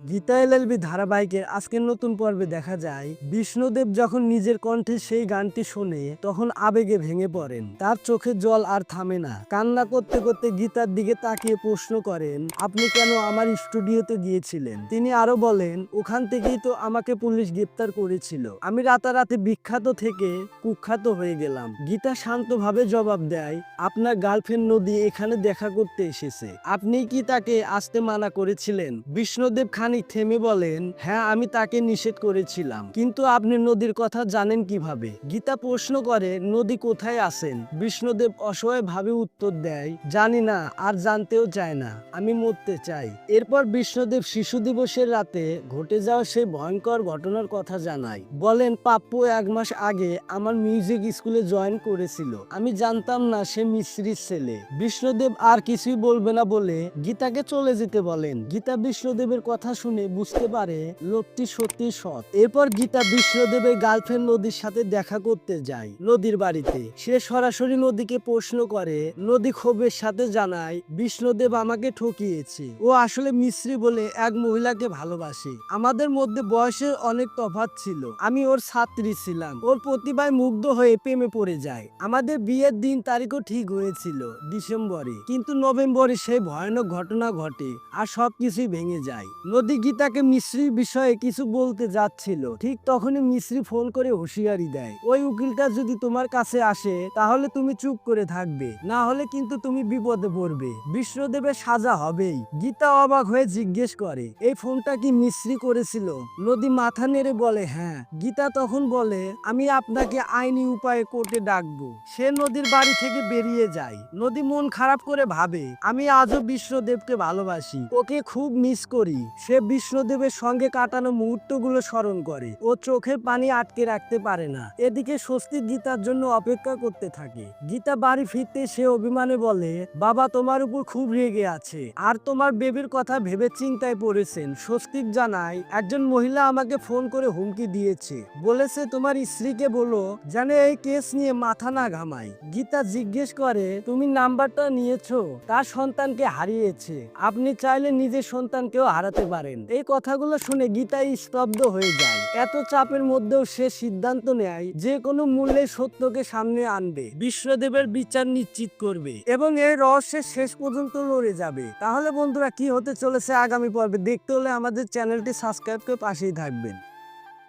Gita LLB ধারাবাহিকের আজকের নতুন পর্বে দেখা যায়, বিষ্ণুদেব যখন নিজের কণ্ঠে সেই গানটি শোনে, তখন আবেগে ভেঙে পড়েন। তার চোখে জল আর থামে না। কান্না করতে করতে গীতার দিকে তাকিয়ে প্রশ্ন করেন, আপনি কেন আমার স্টুডিওতে গিয়েছিলেন? তিনি আরও বলেন, ওখান থেকেই তো আমাকে পুলিশ গ্রেপ্তার করেছিল। আমি রাতারাতি বিখ্যাত থেকে কুখ্যাত হয়ে গেলাম। গীতা শান্তভাবে জবাব দেয়, আপনার গার্লফ্রেন্ড নদী এখানে দেখা করতে এসেছে। আপনি কি তাকে আসতে মানা করেছিলেন? বিষ্ণুদেব খানিক থেমে বলেন হ্যাঁ আমি তাকে নিষেধ করেছিলাম। কিন্তু আপনি নদীর কথা জানেন কীভাবে? গীতা প্রশ্ন করে, নদী কোথায় আছেন? বিষ্ণুদেব অসহায় ভাবে উত্তর দেয়, জানি না, আর জানতেও চায় না, আমি মরতে চাই। এরপর বিষ্ণুদেব শিশু দিবসের রাতে ঘটে যাওয়া সেই ভয়ঙ্কর ঘটনার কথা জানায়। বলেন, পাপ্পু এক মাস আগে আমার মিউজিক স্কুলে জয়েন করেছিল। আমি জানতাম না সে মিস্ত্রির ছেলে। বিষ্ণুদেব আর কিছুই বলবে না বলে গীতাকে চলে যেতে বলেন। গীতা বিষ্ণুদেবের কথা শুনে বুঝতে পারে লোকটি সত্যি সৎ। এরপর গীতা বিষ্ণুদেবের গার্লফ্রেন্ড নদীর সাথে দেখা করতে যায় নদীর বাড়িতে। সে সরাসরি নদীকে প্রশ্ন করে, নদী ক্ষোভের সাথে জানায়, বিষ্ণুদেব আমাকে ঠকিয়েছে। ও আসলে মিস্ত্রি বলে এক মহিলাকে ভালোবাসে। আমাদের মধ্যে বয়সের অনেক তফাৎ ছিল। আমি ওর ছাত্রী ছিলাম। ওর প্রতিভায় মুগ্ধ হয়ে প্রেমে পড়ে যায়। আমাদের বিয়ের দিন তারিখও ঠিক হয়েছিল ডিসেম্বরে। কিন্তু নভেম্বরে সেই ভয়ানক ঘটনা ঘটে আর সবকিছুই ভেঙে যায়। নদী গীতাকে মিস্ত্রির বিষয়ে কিছু বলতে যাচ্ছিল, ঠিক তখনই মিস্ত্রি ফোন করে হুঁশিয়ারি দেয়, ওই উকিলটা যদি তোমার কাছে আসে, তাহলে তুমি চুপ করে থাকবে, না হলে কিন্তু তুমি বিপদে পড়বে, বিষ্ণুদেবের সাজা হবেই। গীতা অবাক হয়ে জিজ্ঞেস করে, এই ফোনটা কি মিস্ত্রি করেছিল? নদী মাথা নেড়ে বলে হ্যাঁ। গীতা তখন বলে, আমি আপনাকে আইনি উপায়ে কোর্টে ডাকবো। সে নদীর বাড়ি থেকে বেরিয়ে যায়। নদী মন খারাপ করে ভাবে, আমি আজও বিশ্বদেবকে ভালোবাসি, ওকে খুব মিস করি। সে বিষ্ণুদেবের সঙ্গে কাটানো মুহূর্তগুলো স্মরণ করে ও চোখের পানি আটকে রাখতে পারে না। এদিকে স্বস্তির গীতার জন্য অপেক্ষা করতে থাকে। গীতা বাড়ি ফিরতে সে অভিমানে বলে, বাবা, তোমার উপর খুব রেগে আছে। আর তোমার বেবির কথা ভেবে চিন্তায় পড়েছেন। স্বস্তিক জানায়, একজন মহিলা আমাকে ফোন করে হুমকি দিয়েছে। বলেছে তোমার স্ত্রীকে বলো যেন এই কেস নিয়ে মাথা না ঘামায়। গীতা জিজ্ঞেস করে, তুমি নাম্বারটা নিয়েছো? তার সন্তানকে হারিয়েছে। আপনি চাইলে নিজের সন্তানকেও হারাতে পারেন। এই কথাগুলো শুনে গীতা স্তব্ধ হয়ে যায়। এত চাপের মধ্যেও সে সিদ্ধান্ত নেয় যে কোনো মূল্যে সত্যকে সামনে আনবে। বিশ্বদেবের বিচার নিশ্চিত করবে এবং এই রহস্যের শেষ পর্যন্ত লড়ে যাবে। তাহলে বন্ধুরা, কি হতে চলেছে আগামী পর্বে? দেখতে হলে আমাদের চ্যানেলটি সাবস্ক্রাইব করে পাশেই থাকবেন।